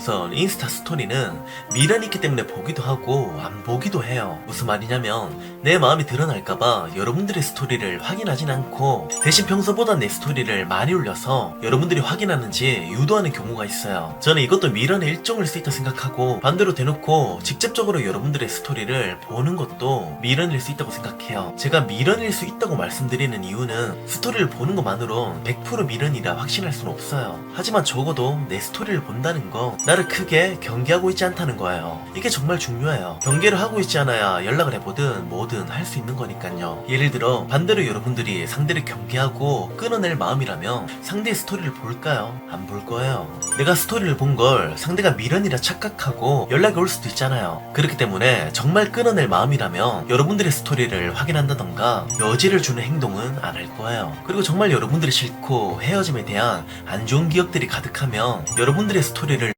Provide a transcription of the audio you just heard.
우선 인스타 스토리는 미련이 있기 때문에 보기도 하고 안 보기도 해요. 무슨 말이냐면 내 마음이 드러날까봐 여러분들의 스토리를 확인하진 않고 대신 평소보다 내 스토리를 많이 올려서 여러분들이 확인하는지 유도하는 경우가 있어요. 저는 이것도 미련의 일종일 수 있다 생각하고 반대로 대놓고 직접적으로 여러분들의 스토리를 보는 것도 미련일 수 있다고 생각해요. 제가 미련일 수 있다고 말씀드리는 이유는 스토리를 보는 것만으로 100% 미련이라 확신할 수는 없어요. 하지만 적어도 내 스토리를 본다는 거 나를 크게 경계하고 있지 않다는 거예요. 이게 정말 중요해요. 경계를 하고 있지 않아야 연락을 해보든 뭐든 할 수 있는 거니까요. 예를 들어 반대로 여러분들이 상대를 경계하고 끊어낼 마음이라면 상대의 스토리를 볼까요? 안 볼 거예요. 내가 스토리를 본 걸 상대가 미련이라 착각하고 연락이 올 수도 있잖아요. 그렇기 때문에 정말 끊어낼 마음이라면 여러분들의 스토리를 확인한다던가 여지를 주는 행동은 안 할 거예요. 그리고 정말 여러분들이 싫고 헤어짐에 대한 안 좋은 기억들이 가득하면 여러분들의 스토리를